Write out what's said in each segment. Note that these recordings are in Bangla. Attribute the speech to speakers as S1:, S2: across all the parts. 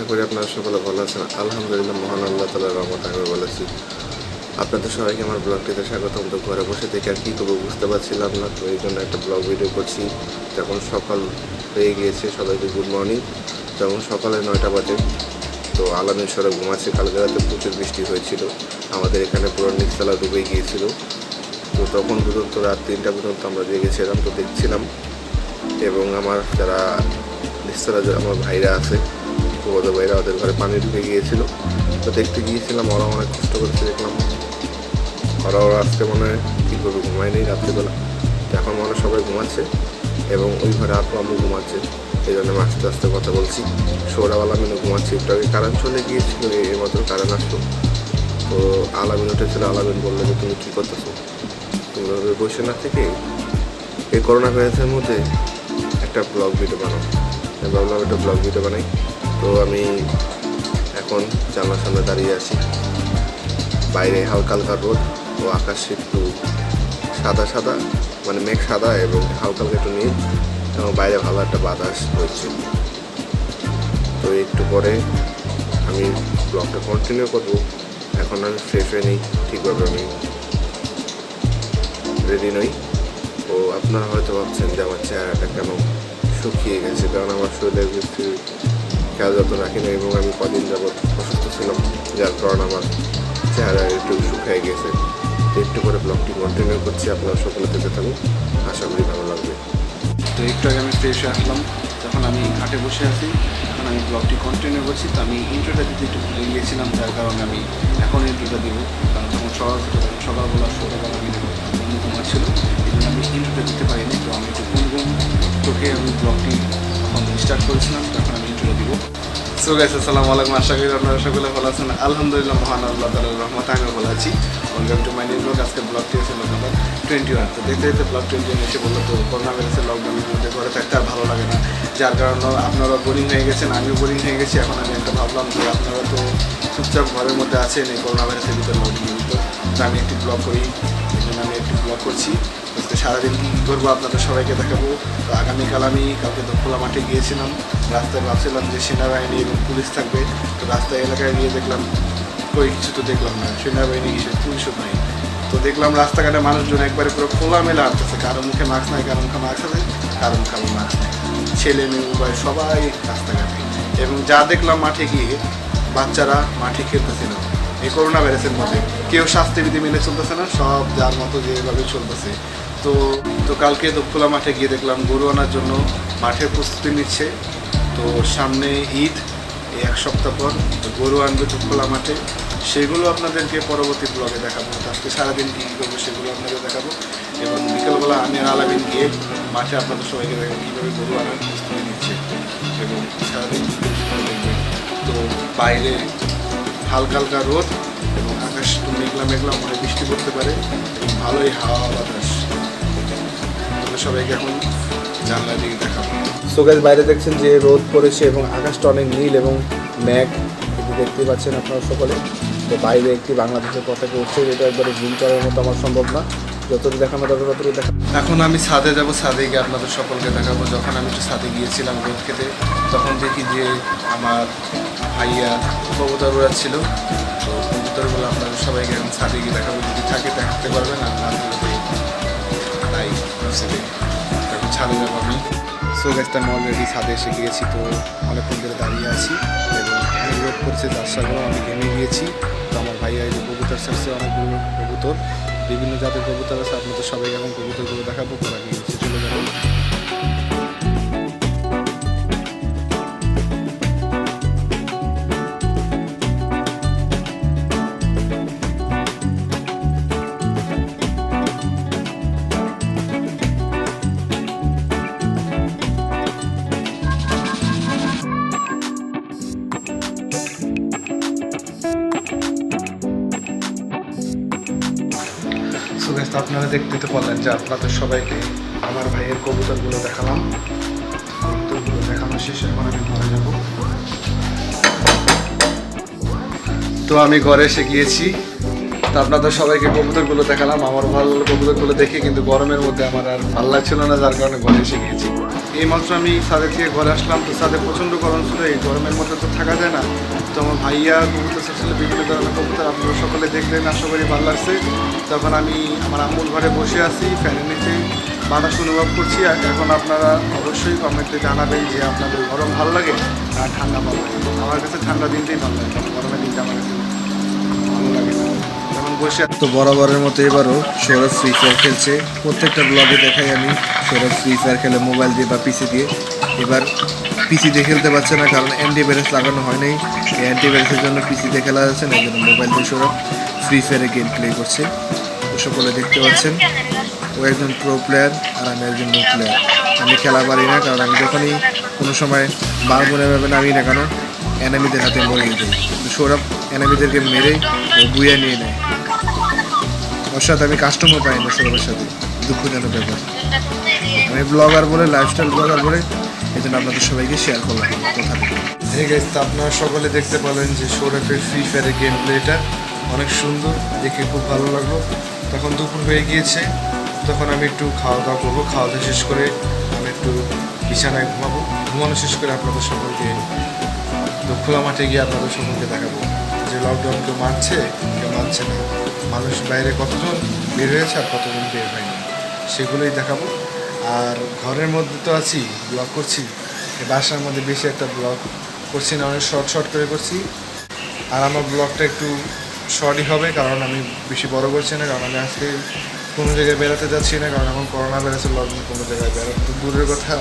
S1: আশা করি আপনারা সকলে ভালো আছেন। আলহামদুলিল্লাহ, মহান আল্লাহ তালার রহমত আমি বলেছি। আপনাদের সবাইকে আমার ব্লগটিতে স্বাগতম। তো ঘরে বসে থেকে আর কী করব বুঝতে পারছিলাম না, তো এই জন্য একটা ব্লগ ভিডিও করছি। তখন সকাল হয়ে গিয়েছে, সবাইকে গুড মর্নিং। তখন সকালে নয়টা বাজে। তো আলামের সরে ঘুমাচ্ছে, কালকে রাতে প্রচুর বৃষ্টি হয়েছিল। আমাদের এখানে পুরো নিচতলা ডুবে গিয়েছিল। তো তখন পর্যন্ত রাত তিনটা পর্যন্ত আমরা জেগেছিলাম, তো দেখছিলাম। এবং আমার যারা নিস্তলা যারা আমার ভাইরা আছে বড় বাইরে ওদের ঘরে পানি ঢুকে গিয়েছিল। তো দেখতে গিয়েছিলাম, ওরা অনেক কষ্ট করছে, দেখলাম ওরা ওরা আজকে মনে হয় কী করবে ঘুমায়নি রাত্রিবেলা। তো এখন মনে সবাই ঘুমাচ্ছে এবং ওই ঘরে আপু আম্মু ঘুমাচ্ছে। এই জন্য আমি আস্তে আস্তে কথা বলছি। সৌরাওয়ালা মিনু ঘুমাচ্ছে একটু আগে। কারেন্ট চলে গিয়েছিল এই মাত্র কারেন্ট আসলো। তো আলামিন উঠেছিল, আলামিন বলল যে, তুমি কী করতেছো? তুমি বসে না থেকে এই করোনা ভাইরাসের মধ্যে একটা ব্লগ ভিডিও বানাও। আমি ভাবলাম একটা ব্লগ ভিডিও বানাই। তো আমি এখন জানলার সামনে দাঁড়িয়ে আছি। বাইরে হালকা হালকা রোদ ও আকাশ একটু সাদা সাদা মানে মেঘ সাদা এবং হালকা হালকা একটু নীল এবং বাইরে ভালো একটা বাতাস হচ্ছে তো একটু পরে আমি ব্লগটা কন্টিনিউ করব। এখন আমি ফ্রেশ হয়ে নিই, ঠিকভাবে আমি রেডি নই। তো আপনারা হয়তো ভাবছেন যে আমার চেহারাটা কেন শুকিয়ে গেছে, কারণ আমার শরীরের বেশি খেয়াল যত্ন রাখি না এবং আমি কদিন যাবৎ অসুস্থ ছিলাম, যার কারণে আমার চেহারা একটু শুকিয়ে গেছে। একটু করে ব্লগটি কন্টিনিউ করছি, আপনারা সকলে দেখতে থাকুন। আশা করি ভালো লাগবে।
S2: তো একটু আগে আমি ফ্রেশ আসলাম তখন আমি ঘাটে বসে আছি এখন আমি ব্লগটি কন্টিনিউ করছি। তো আমি ইন্ট্রোটা দিতে একটু ভুলে গিয়েছিলাম, যার কারণে আমি এখন ইন্ট্রোটা দিব। কারণ তখন সকাল সকালবেলা সকালবেলা আমি তোমার ছিল এই জন্য আমি ইন্ট্রোটা দিতে পারিনি। তো আমি একটু ঘুম চোখে আমি ব্লগটি তখন স্টার্ট করেছিলাম। তখন ইন্ট্রোটা দিব। সো গাইস আসসালামু আলাইকুম। আশা করি আপনারা সকলে ভালো আছেন। আলহামদুলিল্লাহ, মহান আল্লাহ তালার রহমত আমি ভালো আছি। Welcome to my new blog আজকে ব্লগটি হচ্ছে ব্লগ নাম্বার টোয়েন্টি ওয়ান তো দেখতে দেখতে ব্লগ টোয়েন্টি ওয়ান এসে বলল, তো করোনা ভাইরাসের লকডাউনের মধ্যে ঘরে থাকতে আর ভালো লাগে না। যার কারণে আপনারা বোরিং হয়ে গেছেন, আমিও বোরিং হয়ে গেছি। এখন আমি একটা ভাবলাম যে আপনারা তো চুপচাপ ঘরের মধ্যে আছেন, এই করোনা ভাইরাসের ভিতরে লকডাউনের তো আমি একটি ব্লগ করি। জন্য আমি একটি ব্লগ করছি। আজকে সারাদিন কী আপনাদের সবাইকে দেখাবো। তো আগামীকাল আমি কালকে তো খোলা মাঠে গিয়েছিলাম। রাস্তায় ভাবছিলাম যে সেনাবাহিনী এবং পুলিশ থাকবে। তো রাস্তায় এলাকায় গিয়ে দেখলাম, কই কিছু তো দেখলাম না। সেনাবাহিনী কিছু পুলিশও নাই। তো দেখলাম রাস্তাঘাটে মানুষজন একবারে পুরো খোলামেলা আসতেছে কারও মুখে মাস্ক নাই, কারও মুখে মাস্ক আছে, কারও মুখে মাস্ক নেই। ছেলে মেয়ে, উভয় সবাই রাস্তাঘাটে। এবং যা দেখলাম মাঠে গিয়ে, বাচ্চারা মাঠে খেলতেছে না এই করোনা ভাইরাসের মধ্যে। কেউ স্বাস্থ্যবিধি মেনে চলতেছে না, সব যার মতো যেভাবে চলতেছে। তো তো কালকে খোলা মাঠে গিয়ে দেখলাম গরু আনার জন্য মাঠের প্রস্তুতি নিচ্ছে। তো সামনে ঈদ, এই এক সপ্তাহ পর গরু আনবে খোলা মাঠে। সেগুলো আপনাদেরকে পরবর্তী ব্লগে দেখাবো। আজকে সারাদিন কী কী করব সেগুলো আপনাদের দেখাবো। এবং বিকেলবেলা আমি আর আলামিন গিয়ে মাঠে আপনাদের সবাইকে দেখাবো কীভাবে গরু আনার প্রস্তুতি নিচ্ছে। এবং সারাদিন তো বাইরে হালকা হালকা রোদ এবং আকাশ মেঘলা মেঘলা মনে বৃষ্টি পড়তে পারে। ভালোই হাওয়া বাতাস। সবাইকে এখন জানলা দিকে দেখাবো। সো গাইজ বাইরে দেখছেন যে রোদ পড়েছে এবং আকাশটা অনেক নীল এবং মেঘ এটি দেখতে পাচ্ছেন আপনারা সকলে তো বাইরে একটি বাংলাদেশের পতাকা উঠছে যেটা একবারে জুম করার মতো আমার সম্ভব না। যতটুকু দেখানো দরকার ততটুকু দেখা এখন আমি ছাদে যাব ছাদে গিয়ে আপনাদের সকলকে দেখাবো। যখন আমি একটু ছাদে গিয়েছিলাম রোদ খেতে তখন দেখি যে আমার ভাইয়া কবুতর উড়াচ্ছিল। তো কবুতরগুলো আপনাদের সবাইকে এখন ছাদে গিয়ে দেখাবো। যদি থাকে দেখাতে পারবেন। আর না তাই। আমি। ছাদে এসে গিয়েছি তো অনেকক্ষণ ধরে দাঁড়িয়ে আছি। এবং করছে তার সাথেও আমি গিয়েছি। আমার ভাইয়া কবুতর ছাড়ছে, অনেকগুলো কবুতর। বিভিন্ন জাতের কবুতর আছে, আপনাদের সবাই এখন কবুতরগুলো দেখাবো দেখতে তো পারলেন যে আপনাদের সবাইকে আমার ভাইয়ের কবুতরগুলো দেখালাম। কবুতরগুলো দেখানো শেষ, এখন আমি ঘরে যাব। তো আমি ঘরে এসে গিয়েছি। তো আপনাদের সবাইকে কবুতরগুলো দেখালাম। আমার ভালো কবুতরগুলো দেখে কিন্তু গরমের মধ্যে আমার আর ভালো লাগছিল না, যার কারণে ঘরে এসে গিয়েছি। এই মাত্র আমি সাদে থেকে ঘরে আসলাম। তো সাদে প্রচণ্ড গরম ছিল, এই গরমের মধ্যে তো থাকা যায় না। তো আমার ভাইয়া, কবুতর ছিল বিভিন্ন ধরনের কবুতর আপনারা সকলে দেখলেন, আশা করি ভালো লাগছে। তখন আমি আমার আম্মুর ঘরে বসে আছি, ফ্যানের নিচে বাতাস অনুভব করছি। আর এখন আপনারা অবশ্যই কমেন্টে জানাবেন যে আপনাদের গরম ভালো লাগে আর ঠান্ডা ভালো লাগে। আমার কাছে ঠান্ডা দিনটাই ভালো লাগে গরমের দিনটা আমার কাছে ভালো লাগে বসে তো বরাবরের মতো এবারও সৌরভ ফ্রি ফায়ার খেলছে। প্রত্যেকটা ব্লগে দেখাই আমি, সৌরভ ফ্রি ফায়ার খেলে মোবাইল দিয়ে বা পিসি দিয়ে। এবার পিসি দিয়ে খেলতে পারছে না, কারণ অ্যান্টিভাইরাস লাগানো হয় নাই। এই অ্যান্টিভাইরাসের জন্য পিসিতে খেলা যাচ্ছে না, এই জন্য মোবাইল দিয়ে সৌরভ ফ্রি ফায়ারে গেম প্লে করছে। সকলে দেখতে পাচ্ছেন, ও একজন প্রো প্লেয়ার আর আমি একজন নো প্লেয়ার আমি খেলা পারি না, কারণ আমি যখনই কোনো সময় বারবনে ভাবে নামি না কেন এনামিদের হাতে মরে কিন্তু সৌরভ এনামিদেরকে মেরে ও বুয়া নিয়ে নেয়। ওর সাথে আমি কাস্টমার পাই না সৌরভের সাথে। দুঃখজনক ব্যাপার। আমি ব্লগার বলে লাইফস্টাইল ব্লগার বলে এই জন্য আপনাদের সবাইকে শেয়ার করলাম। কথা তো আপনারা সকলে দেখতে পেলেন যে সৌরভের ফ্রি ফায়ারের গেম প্লেটা অনেক সুন্দর, দেখে খুব ভালো লাগল। তখন দুপুর হয়ে গিয়েছে, তখন আমি একটু খাওয়া দাওয়া করব খাওয়া দাওয়া শেষ করে আমি একটু বিছানায় ঘুমাবো। ঘুমানো শেষ করে আপনাদের সকলকে খোলা মাঠে গিয়ে আপনাদের সকলকে দেখাবো। যে লকডাউন কেউ মানছে কেউ মানছে না। মানুষ বাইরে কতজন বের হয়েছে আর কতজন বের হয়নি, সেগুলোই দেখাবো। আর ঘরের মধ্যে তো আছি ব্লগ করছি। বাসার মধ্যে বেশি একটা ব্লগ করছি না, অনেক শর্ট শর্ট করে করছি। আর আমার ব্লগটা একটু শর্টই হবে, কারণ আমি বেশি বড় করছি না, কারণ আমি আজকে কোনো জায়গায় বেড়াতে যাচ্ছি না, কারণ এখন করোনা বেড়েছে লকডাউন কোনো জায়গায় বেড়াতে দূরের কথা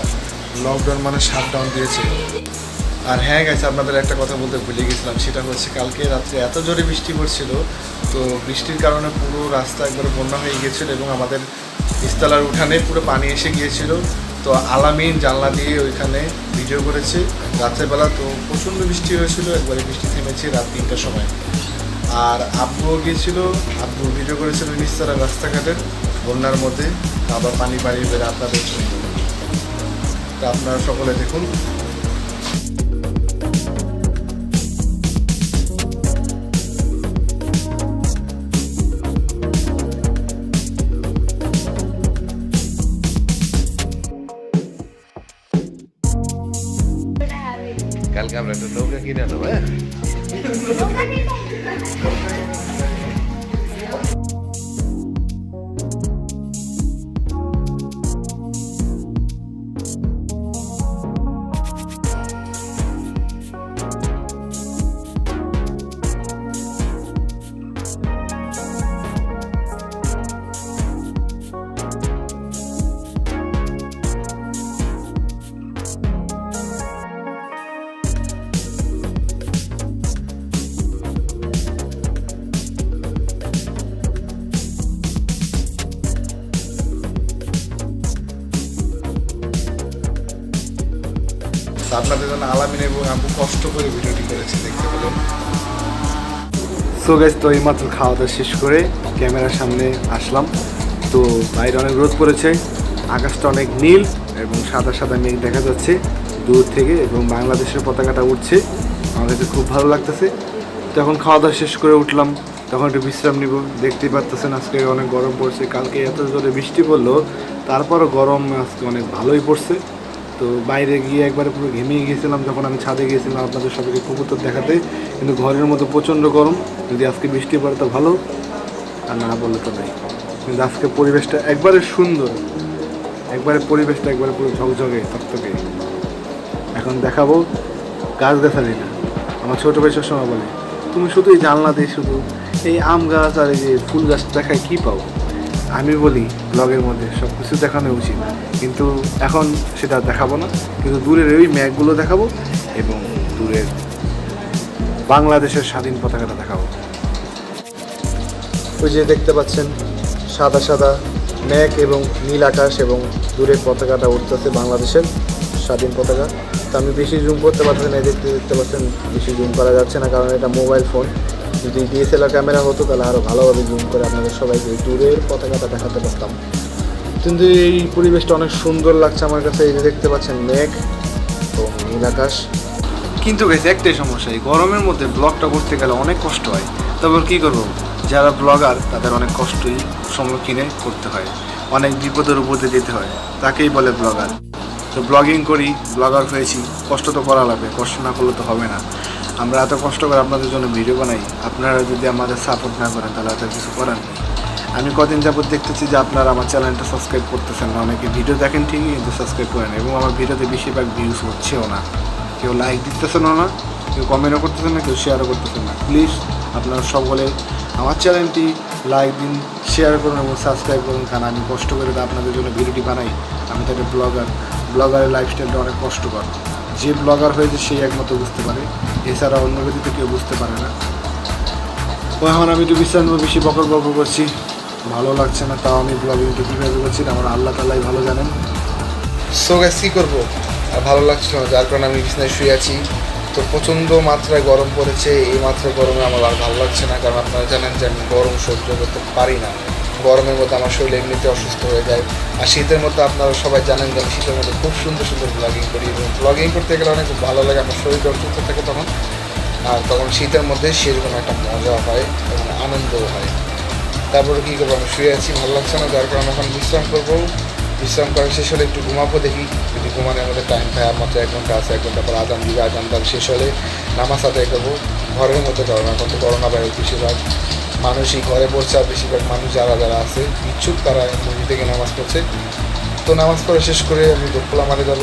S2: লকডাউন মানে শাটডাউন দিয়েছে। আর হ্যাঁ গেছে আপনাদের একটা কথা বলতে ভুলে গেছিলাম, সেটা হচ্ছে কালকে রাত্রে এত জোরে বৃষ্টি পড়ছিল, তো বৃষ্টির কারণে পুরো রাস্তা একবারে বন্যা হয়ে গিয়েছিল এবং আমাদের ইস্তালার উঠানে পুরো পানি এসে গিয়েছিল। তো আলামিন জানলা দিয়ে ওইখানে ভিডিও করেছে। রাত্রেবেলা তো প্রচণ্ড বৃষ্টি হয়েছিল, একবারে বৃষ্টি থেমেছে রাত তিনটার সময়। আর আব্বুও গিয়েছিল, আব্বু ভিডিও করেছিল নিস্তারা রাস্তাঘাটের বন্যার মধ্যে। আবার পানি বাড়িয়ে বেড়ে আপনাদের জন্য। তো আপনারা সকলে দেখুন।
S3: একটা নৌকা
S2: আপনাদের জন্য আলামিন এবং আব্বু কষ্ট করে ভিডিওটি করেছে, দেখতে পেলেন তো এইমাত্র খাওয়া দাওয়া শেষ করে ক্যামেরার সামনে আসলাম। তো বাইরে অনেক রোদ পড়েছে, আকাশটা অনেক নীল এবং সাদা সাদা মেঘ দেখা যাচ্ছে দূর থেকে এবং বাংলাদেশের পতাকাটা উঠছে। আমার কাছে খুব ভালো লাগতেছে। তখন খাওয়া দাওয়া শেষ করে উঠলাম, তখন একটু বিশ্রাম নিব। দেখতেই পারতেছেন আজকে অনেক গরম পড়ছে, কালকে এত জোরে বৃষ্টি পড়ল, তারপরও গরম আজকে অনেক ভালোই পড়ছে। তো বাইরে গিয়ে একবারে পুরো ঘেমিয়ে গিয়েছিলাম, যখন আমি ছাদে গিয়েছিলাম আপনাদের সবাইকে কবুতর দেখাতে। কিন্তু ঘরের মতো প্রচণ্ড গরম। যদি আজকে বৃষ্টি পড়ে তো ভালো। আর না বললে তো নাই। কিন্তু আজকে পরিবেশটা একবারে সুন্দর। একবারে পরিবেশটা একবারে পুরো ঝকঝকে তকতকে এখন দেখাবো গাছ গাছালি না। আমার ছোটো ভাই সবসময় বলে, তুমি শুধু এই জানলা দিয়ে শুধু এই আম গাছ আর এই যে ফুল গাছ দেখায় কী পাও? আমি বলি ব্লগের মধ্যে সব কিছু দেখানো উচিত। কিন্তু এখন সেটা দেখাবো না। কিন্তু দূরের ওই ম্যাগগুলো দেখাবো এবং দূরের বাংলাদেশের স্বাধীন পতাকাটা দেখাবো। ওই যে দেখতে পাচ্ছেন, সাদা সাদা ম্যাগ এবং নীল আকাশ এবং দূরের পতাকাটা উঠতেছে বাংলাদেশের স্বাধীন পতাকা। তো আমি বেশি জুম করতে পারছি না দেখতে দেখতে পাচ্ছেন, বেশি জুম করা যাচ্ছে না কারণ এটা মোবাইল ফোন যদি ডিএসএলআর ক্যামেরা হতো, তাহলে আরও ভালোভাবে জুম করে আপনাদের সবাইকে দূরের পতাকাটা দেখাতে পারতাম। কিন্তু এই পরিবেশটা অনেক সুন্দর লাগছে আমার কাছে, এই যে দেখতে পাচ্ছেন মেঘ ও নীল আকাশ। কিন্তু গেছে একটাই সমস্যা, এই গরমের মধ্যে ব্লগটা করতে গেলে অনেক কষ্ট হয়। তবে কী করব? যারা ব্লগার তাদের অনেক কষ্টই সম্মুখীনে করতে হয়। অনেক বিপদের উপর যেতে হয়, তাকেই বলে ব্লগার তো ব্লগিং করি ব্লগার হয়েছি, কষ্ট তো করা লাগবে, কষ্ট না করলে তো হবে না। আমরা এত কষ্ট করে আপনাদের জন্য ভিডিও বানাই। আপনারা যদি আমাদের সাপোর্ট না করেন, তাহলে এত কিছু করার নেই। আমি কদিন যাবত দেখতেছি যে আপনারা আমার চ্যানেলটা সাবস্ক্রাইব করতেছেন না। অনেকে ভিডিও দেখেন ঠিকই, কিন্তু সাবস্ক্রাইব করেন এবং আমার ভিডিওতে বেশিরভাগ ভিউজ হচ্ছেও না। কেউ লাইক দিতেছেনও না, কেউ কমেন্টও করতেছেন না, কেউ শেয়ারও করতেছেন না। প্লিজ আপনারা সকলে আমার চ্যানেলটি লাইক দিন শেয়ার করুন এবং সাবস্ক্রাইব করুন। কারণ আমি কষ্ট করে আপনাদের জন্য ভিডিওটি বানাই। আমি তো একটা ব্লগার ব্লগারের লাইফস্টাইলটা অনেক কষ্টকর। যে ব্লগার হয়েছে সেই একমাত্র বুঝতে পারে। এছাড়া অন্য ব্যক্তিতে কেউ বুঝতে পারে না। ও এখন আমি একটু বিশ্রাম বেশি বকর বকর করছি। ভালো লাগছে না, তাও আমি ব্লগিংটা কীভাবে করছি, আমার আল্লাহ তালাই ভালো জানেন।
S4: সো গ্যাস কী করব? আর ভালো লাগছিল না, যার কারণে আমি বিছনায় শুয়ে আছি। তো প্রচণ্ড মাত্রায় গরম পড়েছে, এই মাত্রায় গরমে আমার আর ভালো লাগছে না, কারণ আপনারা জানেন যে আমি গরম সহ্য করতে পারি না। গরমের মধ্যে আমার শরীর এমনিতে অসুস্থ হয়ে যায়। আর শীতের মধ্যে আপনারা সবাই জানেন যে আমি শীতের মধ্যে খুব সুন্দর সুন্দর ব্লগিং করি এবং ব্লগিং করতে গেলে অনেক ভালো লাগে, আমার শরীর অসুস্থ থাকে তখন। আর তখন শীতের মধ্যে সেরকম একটা মজা হয় এবং আনন্দও হয়। তারপরে কী করব? আমি শুয়ে আছি, ভালো লাগছে না, যার কারণে এখন বিশ্রাম করব। বিশ্রাম করা শেষ হলে একটু ঘুমাবো দেখি, যদি ঘুমানোর মধ্যে টাইম পাই, আর মাত্র এক ঘণ্টা আছে, এক ঘণ্টা পর আজান দিবে আজান দাম শেষ হলে নামাজ আদায় করব। ঘরের মধ্যে করো না, এখন তো করোনা ভাইরাস বেশিরভাগ। মানুষই ঘরে পড়ছে আর বেশিরভাগ মানুষ যারা যারা আছে, ইচ্ছুক তারা মসজিদ থেকে নামাজ পড়ছে। তো নামাজ পড়া শেষ করে আমি দক্ষলা মাঠে যাব।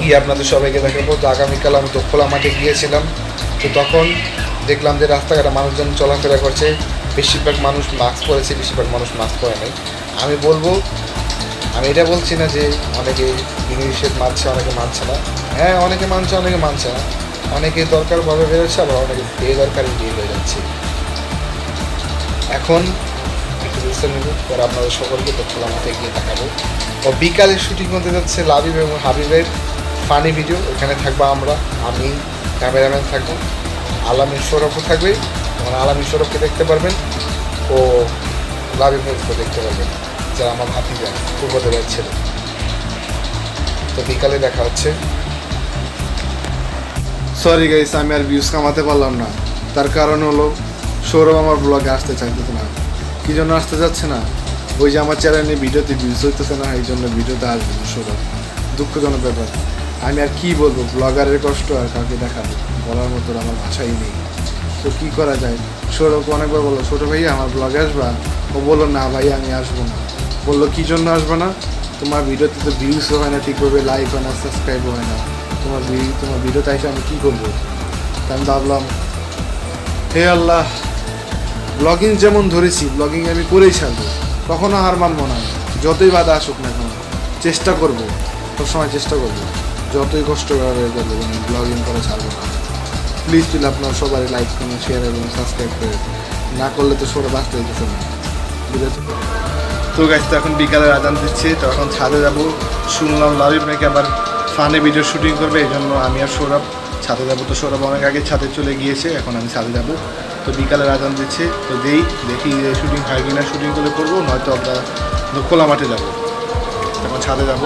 S4: গিয়ে আপনাদের সবাইকে দেখাবো তো আগামীকাল আমি দক্ষলা মাঠে গিয়েছিলাম। তো তখন দেখলাম যে রাস্তাঘাটে মানুষজন চলাফেরা করছে। বেশিরভাগ মানুষ মাস্ক পরেছে, বেশিরভাগ মানুষ মাস্ক পরে নাই। আমি বলব, আমি এটা বলছি না যে অনেকে বিনিষেধ মানছে, অনেকে মানছে না। হ্যাঁ অনেকে মানছে অনেকে মানছে না। অনেকে দরকার দরকারভাবে বেরোচ্ছে, আবার অনেকে বেদরকারি বিয়ে হয়ে যাচ্ছে। এখন একটু বুঝতে নেব, পরে আপনাদের সকলকে দোকলা মাঠে গিয়ে দেখাবো। ও বিকালের শুটিং করতে যাচ্ছে লাবিব এবং হাবিবের ফানি ভিডিও এখানে থাকব আমরা, আমি ক্যামেরাম্যান থাকব, আলামিন সৌরভও থাকবে, এবং আলামিন সৌরভকে দেখতে পারবেন, ও লাবিব দেখতে পারবেন, যারা আমার হাতি যায় পূর্বদেবের ছেলে। তো বিকালে দেখা হচ্ছে।
S2: সরি গাইস আমি আর ভিউজ কামাতে পারলাম না। তার কারণ হলো সৌরভ আমার ব্লগে আসতে চাইতেছে না। কি জন্য আসতে যাচ্ছে না? ওই যে আমার চ্যানেলে ভিডিওতে ভিউজ হইতেছে না, এই জন্য ভিডিওতে আসবে সৌরভ। দুঃখজনক ব্যাপার। আমি আর কি বলব ব্লগারের কষ্ট আর কাউকে দেখাবো, বলার মতো আমার ভাষাই নেই। তো কী করা যায়? সৌরভকে অনেকবার বলল, ছোটো ভাইয়া, আমার ব্লগে আসবা? ও বলল, না ভাই আমি আসব না। বলল, কী জন্য আসব না? তোমার ভিডিওতে তো ভিউজ হয় না ঠিক ঠিকভাবে লাইক হয় না সাবস্ক্রাইব হয় না। তোমার তোমার ভিডিওতে এসে আমি কী করব? আমি ভাবলাম, হে আল্লাহ ব্লগিং যেমন ধরেছি ব্লগিং আমি করেই ছাড়বো। কখনো হার মানবো না যতই বাধা আসুক না কেন, চেষ্টা করব। সবসময় চেষ্টা করব। যতই কষ্ট হয়ে যাবে আমি ব্লগিং করে ছাড়বো না। প্লিজ প্লিজ আপনার সবাই লাইক করুন শেয়ার এবং সাবস্ক্রাইব করে না করলে তো সরে বাঁচতে দিতেছে না। বুঝেছ তো গাছ তো এখন বিকালের আদান দিচ্ছে। তো এখন ছাদে যাব। শুনলাম লাভিব নাকি আবার ফানে ভিডিও শুটিং করবে, এই জন্য আমি আর সৌরভ ছাদে যাব তো সৌরভ অনেক আগে ছাদে চলে গিয়েছে এখন আমি ছাদে যাব। তো বিকালে আজান দিচ্ছে তো দেই দেখি শুটিং হয় কিনা শুটিং করে করব নয়তো আমরা খোলা মাঠে যাব। এখন ছাদে যাব।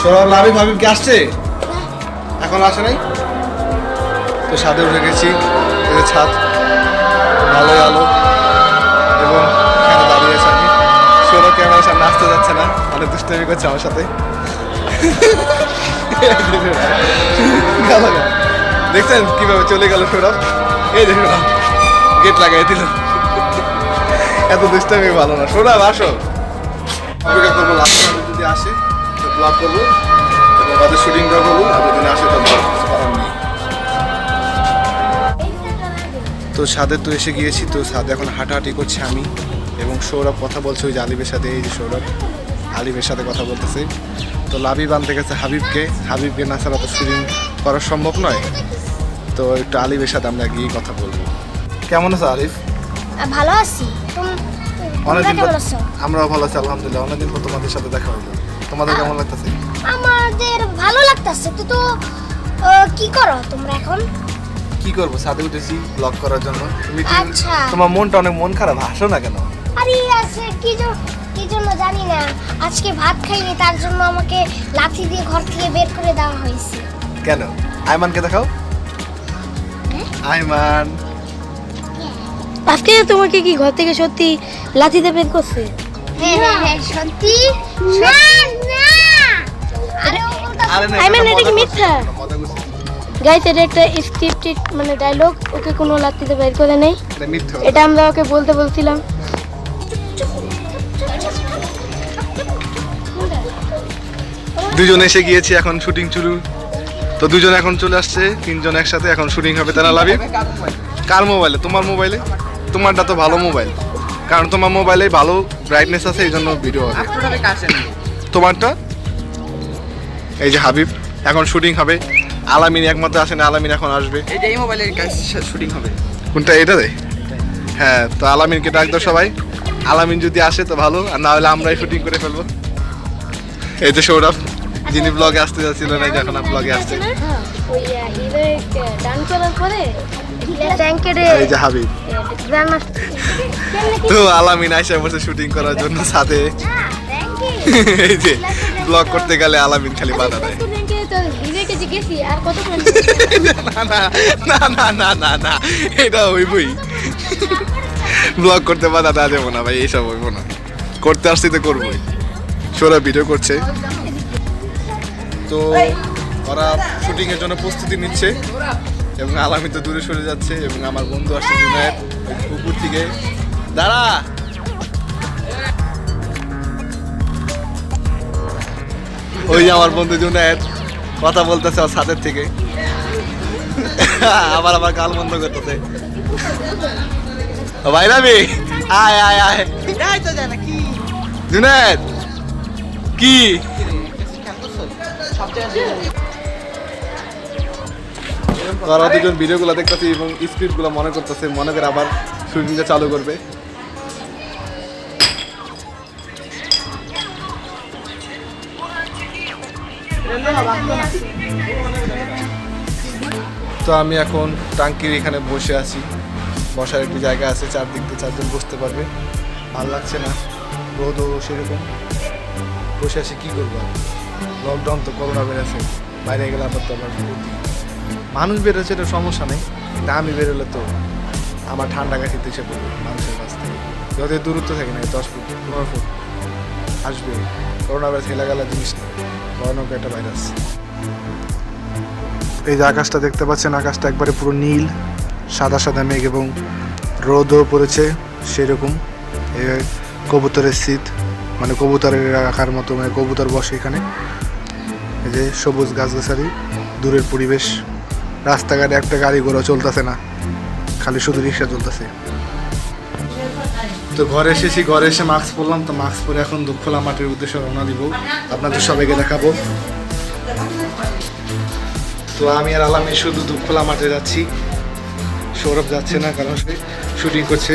S2: সৌরভ লাভিব হাবিব কি আসছে? এখন আসে নাই? তো ছাদে উঠে গেছি ছাদ ভালোই আলো। অনেক দুষ্টামি করছে আমার সাথে। দেখছেন কীভাবে চলে গেল সৌরভ? এই দেখুন গেট লাগাই দিল। এত দুষ্টামি ভালো না। সৌরভ, আসো। অপেক্ষা করব লাস্ট যদি আসে, তো ব্লগ করব। এবং আমাদের শুটিংটা করব। আর যদি আসে, তো করার নেই। তো ছাদে তো এসে গিয়েছি, তো ছাদে এখন হাঁটাহাঁটি করছি আমি। এবং সৌরভ কথা বলছে ওই জালিবের সাথে, এই যে সৌরভ। আলিফের সাথে কথা বলতেছি। তো লাবিব আনতে গেছে হাবিবকে। হাবিবকে না ছাড়া তো শুটিং করা সম্ভব নয়। তো একটু আলিফের সাথে আমরা গিয়ে কথা বলব। কেমন আছো আলিফ?
S5: ভালো আছি।
S2: অনেকদিন পর আমরাও ভালো আছি আলহামদুলিল্লাহ। অনেকদিন পর তোমাদের সাথে দেখা হলো। তোমাদের কেমন লাগতেছে?
S5: আমাদের ভালো লাগতেছে। তো তো কি করো তোমরা এখন?
S2: কি করব? ছাদে উঠেছি ব্লগ করার জন্য। তুমি
S5: আচ্ছা।
S2: তোমার মনটা অনেক মন খারাপ হাসো না কেন?
S5: আরে আছে কি যে কি কি জন্য জানি না। আজকে ভাত খাইনি তার জন্য আমাকে লাথি দিয়ে ঘর থেকে বের করে দেওয়া হয়েছে।
S2: কেন? আইমানকে দেখাও। আইমান
S6: আজকে তোমাকে কি ঘর থেকে সত্যি লাথিতে বের করছে?
S5: হ্যাঁ হ্যাঁ হ্যাঁ সত্যি? না না! আরে ও বলতাছে-
S2: আরে না
S6: I mean,
S2: এটা
S6: কি মিথ্যা? গাইস এটা একটা স্ক্রিপ্টেড মানে ডায়লগ ওকে কোনো লাথিতে বের করে নেই।
S2: এটা মিথ্যা
S6: এটা আমরা ওকে বলতে বলছিলাম।
S2: দুজন এসে গিয়েছি এখন শুটিং শুরু। তো দুজন এখন চলে আসছে তিনজন একসাথে এখন শুটিং হবে তারা লাভি কার মোবাইলে? তোমার মোবাইলে? তোমারটা তো ভালো মোবাইল। কারণ তোমার মোবাইলে ভালো ব্রাইটনেস আছে এই জন্য ভিডিও হবে তোমারটা? এই যে হাবিব এখন শুটিং হবে। আলামিন একমাত্র আসে না আলামিন এখন আসবে।
S7: এই মোবাইলের শুটিং হবে।
S2: কোনটা এটা দেয় হ্যাঁ তো আলামিনকে ডাক দাও সবাই। আলামিন যদি আসে তো ভালো আর না হলে আমরাই শুটিং করে ফেলব। এই যে সৌরভ। যিনি ব্লগে আসতে যাচ্ছিল না এই যে এখন ব্লগে আসছে
S6: ওই ডান করার পরে
S2: এই যে হাবিব। তো আলামিন আইসা বসে শুটিং করার জন্য সাথে এই যে ব্লগ করতে গেলে আলামিন খালি বাধা দেয়।
S6: হিরোকে জিজ্ঞেসি আর কত
S2: না না না না না না না এটা হইবই। ব্লগ করতে বাধা দেওয়া যাব না ভাই এইসব হইব না। করতে আসছি তো করবোই। সোরা ভিডিও করছে। তো ওরা শুটিং এর জন্য প্রস্তুতি নিচ্ছে এবং আলামি তো দূরে সরে যাচ্ছে এবং আমার বন্ধু আসছে জুনায়েদ ওই পুকুর থেকে। দাঁড়া! ওই আমার বন্ধু জুনায়েদ কথা বলতেছে ওর ছাদের থেকে। আবার আবার গাল বন্ধ করতেছে। ভাই রাবি আয় আয় আয়।
S7: যাই তো জানা কি?
S2: জুনায়েদ তারা দুজন ভিডিওগুলো দেখতেছি এবং স্ক্রিপ্টগুলো মনে করতেছে, মনে করে আবার শুটিংটা চালু করবে। তো আমি এখন টাঙ্কির এখানে বসে আছি। বসার একটু জায়গা আছে, চারদিক দিয়ে চারজন বসতে পারবে। ভালো লাগছে না, রোদও সেরকম। বসে আছি, কী করব আর? লকডাউন তো করোনা বেড়েছে বাইরে গেলে আবার তো আবার মানুষ বেরোচ্ছে এটা সমস্যা নেই, কিন্তু আমি বেরোলে তো আমার ঠান্ডা কাছে দিশে পড়বে মানুষের কাছ থেকে। যত দূরত্ব থাকে না, দশ ফুট, পনেরো ফুট, আসবে। করোনা ভাইরাস হেলা গেলা জিনিস না, ভয়ানক একটা ভাইরাস এই যে আকাশটা দেখতে পাচ্ছেন, আকাশটা একবারে পুরো নীল, সাদা সাদা মেঘ এবং রোদও পড়েছে, সেরকম। কবুতরের শীত মানে কবুতরের রাখার মতো মানে কবুতর বসে এখানে। এই যে সবুজ গাছগাছালি, দূরের পরিবেশ, রাস্তাঘাটে একটা গাড়ি ঘোড়া চলতেছে না, খালি শুধু রিক্সা চলতেছে। তো ঘরে এসেছি, ঘরে এসে মাস্ক পরলাম, তো মাস্ক পরে এখন দুঃখলা মাটির উদ্দেশ্যে রওনা দিব। আপনাদের সবাইকে দেখাবো। তো আমি আর আলামি শুধু দুঃখলা মাঠে যাচ্ছি। সৌরভ যাচ্ছে না, কারণ সে শুটিং করছে।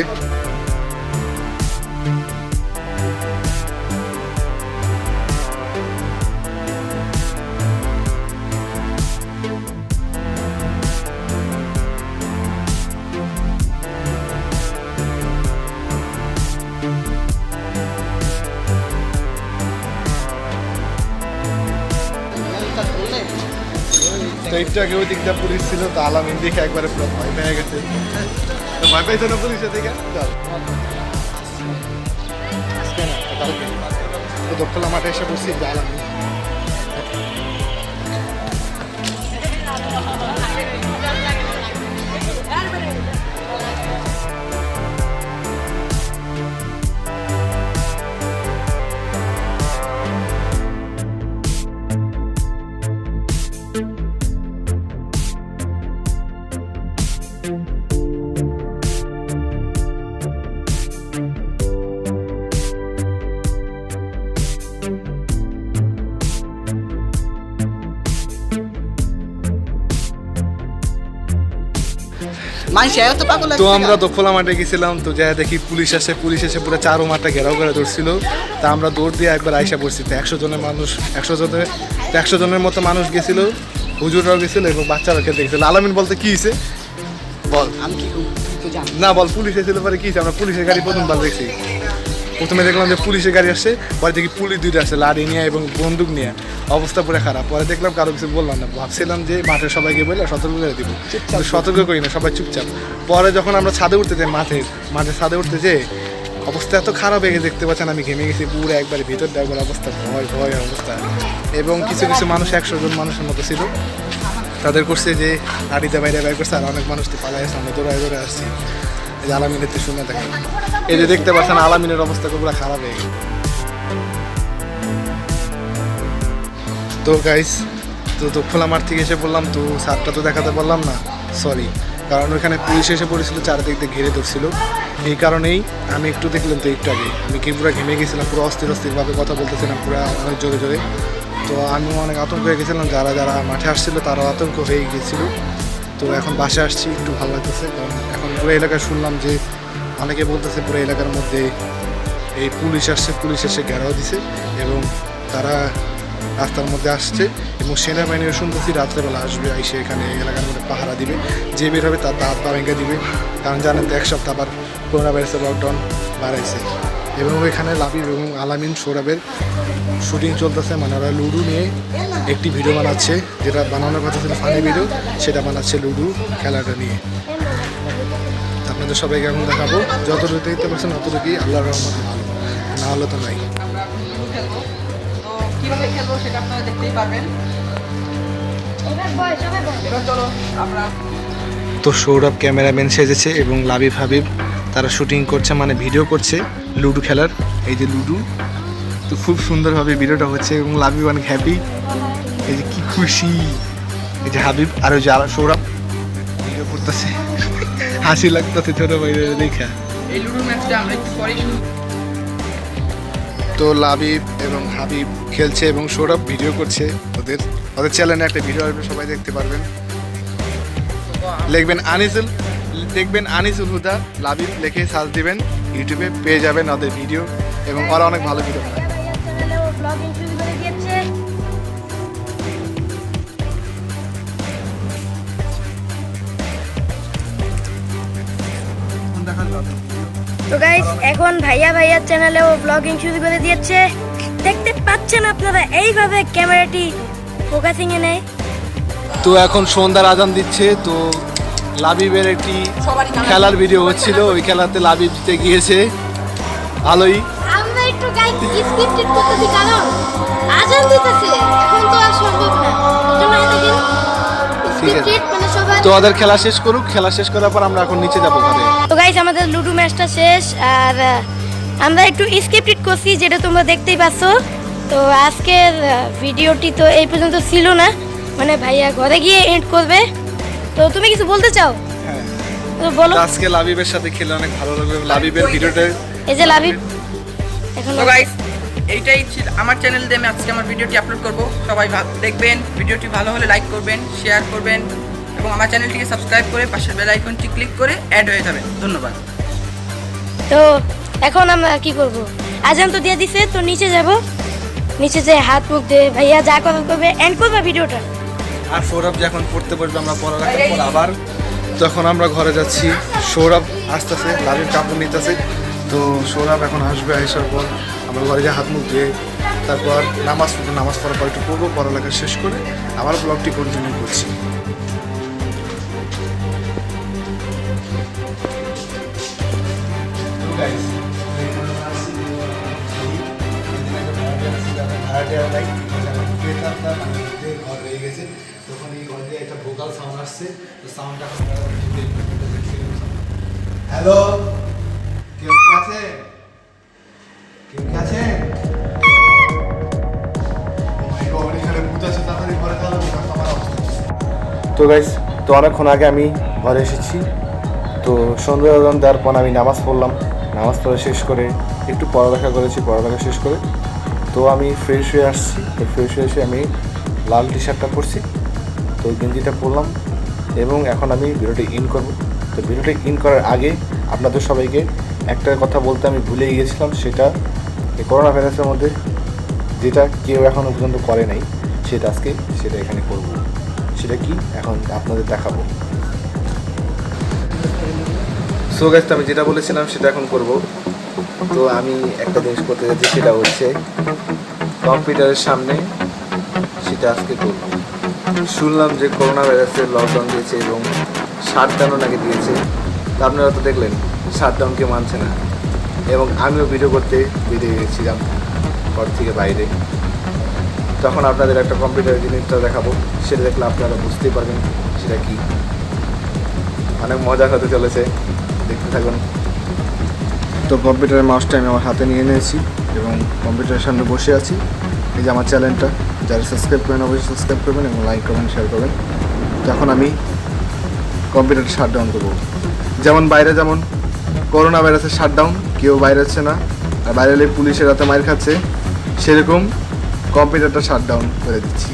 S2: একটু আগে ওই দিকটা পুলিশ ছিল, তো আলামিন দেখে একবারে পুরো ভয় পেয়ে গেছে। তো ভয় পাইছে না পুলিশের দিকে চল। তো দক্ষলা মাঠে এসে বসছি
S7: আলাম।
S2: তো আমরা দক্ষলা মাঠে গেছিলাম তো যাই দেখি পুলিশ আসে পুলিশ এসে পুরো চারো মাঠটা ঘেরাও করে ধরছিল। তা আমরা দৌড় দিয়ে একবার আইসা পড়ছি। তো একশো জনের মানুষ একশো জনের একশো জনের মতো মানুষ গেছিল হুজুররাও গেছিল এবং বাচ্চারা খেতে গেছিল। আলামিন বলতে কি হয়েছে বল
S7: তো
S2: না বল পুলিশ এসেছিল পরে কি আমরা পুলিশের গাড়ি প্রথমবার দেখছি। প্রথমে দেখলাম যে পুলিশের গাড়ি আসছে পরে দেখি পুলিশ দুইটা আসছে লাড়ি নিয়ে এবং বন্দুক নিয়ে। অবস্থা পুরো খারাপ। পরে দেখলাম কারও কিছু বললাম না। ভাবছিলাম যে মাঠে সবাইকে বলে সতর্ক করে দিব। সতর্ক করি না সবাই চুপচাপ। পরে যখন আমরা ছাদে উঠতে যাই মাঠে মাঠে ছাদে উঠতে যেয়ে অবস্থা এত খারাপ হয়ে গেছে দেখতে পাচ্ছেন আমি ঘেমে গেছি পুরো একবার ভিতর একবার অবস্থা ভয় ভয় অবস্থা। এবং কিছু কিছু মানুষ একশো জন মানুষের মতো ছিল। তাদের করছে যে গাড়িতে বাইরে বাইরে করছে আর অনেক মানুষ তো পালাই আসছে আমরা দৌড়ায় দৌড়ে আসছি। এই আলামিনের তো শুনে দেখেন। এই যে দেখতে পাচ্ছেন আলামিনের অবস্থা পুরো খারাপ হয়ে গেছে। তো গাইস তো তো খোলা মাঠ থেকে এসে বললাম, তো সারটা তো দেখাতে পারলাম না সরি কারণ ওখানে পুলিশ এসে পড়েছিল, চারিদিক দিয়ে ঘিরে ধরছিল। এই কারণেই আমি একটু দেখলাম তো একটু আগে। আমি কি পুরো ঘেমে গেছিলাম, পুরো অস্থির অস্থিরভাবে কথা বলতেছিলাম, পুরো অনেক জোরে জোরে। তো আমি অনেক আতঙ্ক হয়ে গেছিলাম, যারা যারা মাঠে আসছিল তারাও আতঙ্ক হয়ে গেছিল তো এখন বাসে আসছি, একটু ভালো লাগতেছে। কারণ এখন পুরো এলাকায় শুনলাম যে অনেকে বলতেছে পুরো এলাকার মধ্যে এই পুলিশ আসছে, পুলিশ এসে ঘেরাও দিছে এবং তারা রাস্তার মধ্যে আসছে এবং সেনাবাহিনীও শুনতেছি রাত্রেবেলা আসবে এসে এখানে এলাকার মধ্যে পাহারা দিবে। যে বের হবে তার দাঁত পা ভেঙে দিবে। কারণ জানেন তো, এক সপ্তাহ আবার করোনা ভাইরাসের লকডাউন বাড়াইছে। এবং এখানে লাবিব এবং আলামিন সৌরভের শুটিং চলতেছে মানে ওরা লুডু নিয়ে একটি ভিডিও বানাচ্ছে যেটা বানানোর কথা ছিল ফানি ভিডিও সেটা বানাচ্ছে লুডু খেলাটা নিয়ে। আপনাদের সবাইকে এখন দেখাবো যতটুকু দেখতে পাচ্ছেন অতটুকুই আল্লাহর রহমতে ভালো। না হলে তো নাই।
S7: তো কীভাবে খেলব সেটা আপনারা দেখতেই পারবেন।
S5: এবার বয়স হবে বয়স
S7: এবার চলো আমরা
S2: তো সৌরভ ক্যামেরাম্যান সেজেছে এবং লাবিব হাবিব তারা শুটিং করছে মানে ভিডিও করছে। লুডো খেলার এই যে লুডো। তো খুব সুন্দরভাবে ভিডিওটা হচ্ছে এবং লাবিব অনেক হ্যাপি এই যে কি খুশি। এই যে হাবিব আর ওই যে আর সৌরভ। ভিডিও করতেছে। হাসি লাগতেছে ছোট ভাইদের দেখা।
S7: এই লুডো ম্যাচটা আমরা একটু পরেই শুরু
S2: তো লাবিব এবং হাবিব খেলছে এবং সৌরভ ভিডিও করছে ওদের। ওদের চ্যানেলে একটা ভিডিও আসবে সবাই দেখতে পারবেন। লিখবেন আনিসুল দেখবেন আনিসুল হুদা। লাবিব লিখে সার্চ দিবেন। ইউটিউবে পেয়ে যাবেন ওদের ভিডিও এবং ওরা অনেক ভালো ভিডিও বানায়।
S6: ব্লগিং শুরু করে দিয়েছে তো গাইস এখন ভাইয়া ভাইয়ার চ্যানেলেও ব্লগিং শুরু করে দিয়েছে। দেখতে পাচ্ছেন আপনারা এইভাবে ক্যামেরাটি ফোকাসিং এ নেয়।
S2: তো এখন সন্ধ্যার আজান দিচ্ছে তো লাবিবের একটি খেলার ভিডিও হচ্ছিল ওই খেলাতে লাবিব জিতে গিয়েছে। ভালোই।
S5: আমরা একটু গাইড স্ক্রিপ্টেড করতেছি কারণ আজান দিতেছে। এখন তো আর সম্ভব না।
S2: ঠিক আছে।
S5: স্ক্রিপ্টেড মানে সবাই
S2: তো ওদের খেলা শেষ করুক। খেলা শেষ করার পর আমরা এখন নিচে যাব ঘরে।
S6: তো গাইস আমাদের লুডো ম্যাচটা শেষ। আর আমরা একটু স্ক্রিপ্টেড করছি যেটা তোমরা দেখতেই পাচ্ছ। তো আজকের ভিডিওটি তো এই পর্যন্ত ছিল না। মানে ভাইয়া ঘরে গিয়ে এন্ড করবে। তো তুমি কিছু বলতে চাও?
S2: হ্যাঁ।
S6: তো বলো।
S2: আজকে লাবিবের সাথে খেলে অনেক ভালো লাগবে। লাবিবের ভিডিওটা
S6: এই যে লাবিব। এখন
S7: তো গাইস এইটাই ছিল আমার চ্যানেল দিয়ে আমি আজকে আমার ভিডিওটি আপলোড করব। সবাই দেখবেন ভিডিওটি ভালো হলে লাইক করবেন শেয়ার করবেন এবং আমার চ্যানেলটিকে সাবস্ক্রাইব করে পাশের বেল আইকনটি ক্লিক করে অ্যাড হয়ে যাবেন। ধন্যবাদ।
S6: তো এখন আমরা কি করব? আজান তো দিয়ে দিছে তো নিচে যাব। নিচে যে হাত মুখ দিয়ে ভাইয়া যা কথা করবে এন্ড করবে ভিডিওটা।
S2: আর সৌরভ যখন পড়তে বসবে, আমরা পড়ালেখার পর আবার যখন আমরা ঘরে যাচ্ছি, সৌরভ আসতেছে লাভের কাপড় নিতেছে। তো সৌরভ এখন আসবে, আসার পর আমরা ঘরে গিয়ে হাত মুখ ধুয়ে তারপর নামাজ পড়ব, নামাজ পড়ার পর একটু পড়ব, পড়ালেখা শেষ করে আবার ব্লগটি কন্টিনিউ করছি। ঘর ভোকাল সাউন্ড আসছে, তো সাউন্ডটা হ্যালো কেউ কি আছে? কেউ কি আছে? তো গাইস তো অনেকক্ষণ আগে আমি ঘরে এসেছি। তো সন্ধ্যা আজান দেওয়ার পর আমি নামাজ পড়লাম। নামাজ পড়া শেষ করে একটু পড়ালেখা করেছি, পড়ালেখা শেষ করে। তো আমি ফ্রেশ হয়ে আসছি। তো ফ্রেশ হয়ে এসে আমি লাল টি শার্টটা পরছি। তো গেঞ্জিটা পরলাম এবং এখন আমি ভিডিওটি ইন করব। তো ভিডিওটি ইন করার আগে আপনাদের সবাইকে একটা কথা বলতে আমি ভুলে গিয়েছিলাম সেটা এই করোনা ভাইরাসের মধ্যে যেটা কেউ এখনও পর্যন্ত করে নাই, সেটা আজকে সেটা এখানে করব। সেটা কি? এখন আপনাদের দেখাবো। সো গাইস আমি যেটা বলেছিলাম সেটা এখন করব। তো আমি একটা জিনিস করতে যাচ্ছি, সেটা হচ্ছে কম্পিউটারের সামনে সেটা আজকে করব। শুনলাম যে করোনা ভাইরাসের লকডাউন দিয়েছে এবং শাটডাউনও নাকি দিয়েছে। তা আপনারা তো দেখলেন শাটডাউনকে মানছে না। এবং আমিও ভিডিও করতে বেরিয়ে গেছিলাম ঘর থেকে বাইরে। তখন আপনাদের একটা কম্পিউটার জিনিসটা দেখাবো, সেটা দেখলে আপনারা বুঝতেই পারবেন সেটা কি। অনেক মজা হতে চলেছে, দেখতে থাকুন। তো কম্পিউটারের মাউসটা আমি আমার হাতে নিয়ে নিয়েছি এবং কম্পিউটারের সামনে বসে আছি। এই যে আমার চ্যানেলটা যারা সাবস্ক্রাইব করেন অবশ্যই সাবস্ক্রাইব করবেন এবং লাইক করবেন শেয়ার করবেন। তো এখন আমি কম্পিউটারটা শাটডাউন করব। যেমন বাইরে যেমন করোনা ভাইরাসের শাটডাউন কেউ বাইরে হচ্ছে না। আর বাইরে এলে পুলিশের হাতে মার খাচ্ছে। সেরকম কম্পিউটারটা শাটডাউন করে দিচ্ছি।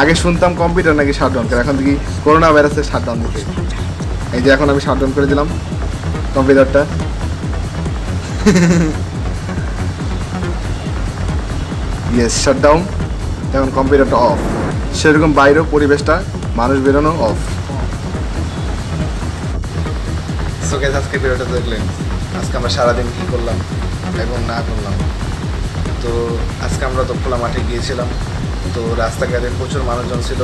S2: আগে শুনতাম কম্পিউটার নাকি শাটডাউন করে এখন দেখি করোনা ভাইরাসের শাটডাউন দিতে এই যে এখন আমি শাটডাউন করে দিলাম কম্পিউটারটা ইয়েস শাটডাউন এখন কম্পিউটারটা অফ সেরকম বাইরেও পরিবেশটা মানুষ বেরোনো অফ সো আজকে ভিডিওটা দেখলেন? আজকে আমরা সারাদিন কী করলাম এবং না করলাম? তো আজকে আমরা তো মাঠে গিয়েছিলাম। তো রাস্তাঘাটে প্রচুর মানুষজন ছিল।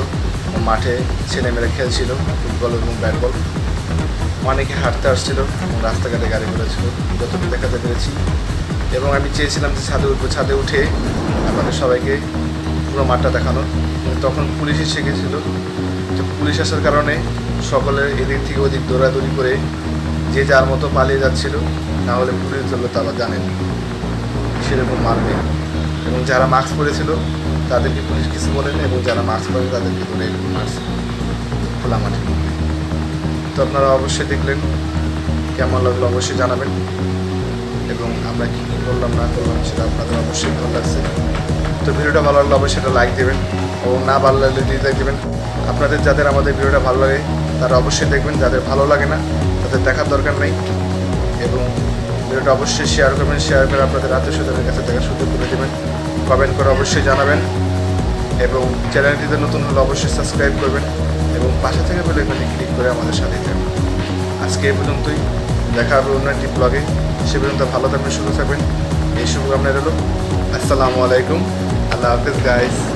S2: মাঠে ছেলেমেয়েরা খেলছিল, ফুটবল এবং ব্যাট বল অনেকে হাঁটতে আসছিল এবং রাস্তাঘাটে গাড়ি ঘোড়া ছিল যতটুকু দেখাতে পেরেছি। এবং আমি চেয়েছিলাম যে ছাদে উঠবো। ছাদে উঠে আমাদের সবাইকে পুরো মাঠটা দেখানো। তখন পুলিশ এসে গেছিল। তো পুলিশ আসার কারণে সকলে এদিক থেকে ওদিক দৌড়াদৌড়ি করে যে যার মতো পালিয়ে যাচ্ছিল, না হলে পুলিশ ধরলে তো আবার জানেন সেরকম মারবে। এবং যারা মাস্ক পরেছিল, তাদেরকে পুলিশ কিছু বলেন এবং যারা মাস্ক পরে তাদেরকে ধরে মারছে খোলা মাঠে। তো আপনারা অবশ্যই দেখলেন, কেমন লাগল অবশ্যই জানাবেন। এবং আমরা কী কী করলাম, না করলাম, সেটা আপনাদের অবশ্যই ভালো লাগছে। তো ভিডিওটা ভালো লাগলে অবশ্যই সেটা লাইক দেবেন এবং না ভালো লাগলে ডিসলাইক দেবেন। আপনাদের যাদের আমাদের ভিডিওটা ভালো লাগে, তারা অবশ্যই দেখবেন। যাদের ভালো লাগে না, তাদের দেখার দরকার নেই। এবং ভিডিওটা অবশ্যই শেয়ার করবেন শেয়ার করে আপনাদের আত্মীয় স্বজনের কাছে দেখার সুযোগ করে দেবেন। কমেন্ট করে অবশ্যই জানাবেন। এবং চ্যানেলটিতে নতুন হলে অবশ্যই সাবস্ক্রাইব করবেন এবং পাশে থেকে বেল আইকনে ক্লিক করে আমাদের সাথে থাকবেন আজকে এই পর্যন্তই। দেখা হবে অন্য একটি ব্লগে সে পর্যন্ত ভালো থাকবেন, সুস্থ থাকবেন। এই শুভকামনা রইল। আসসালামু আলাইকুম। আল্লাহ হাফিজ গাইস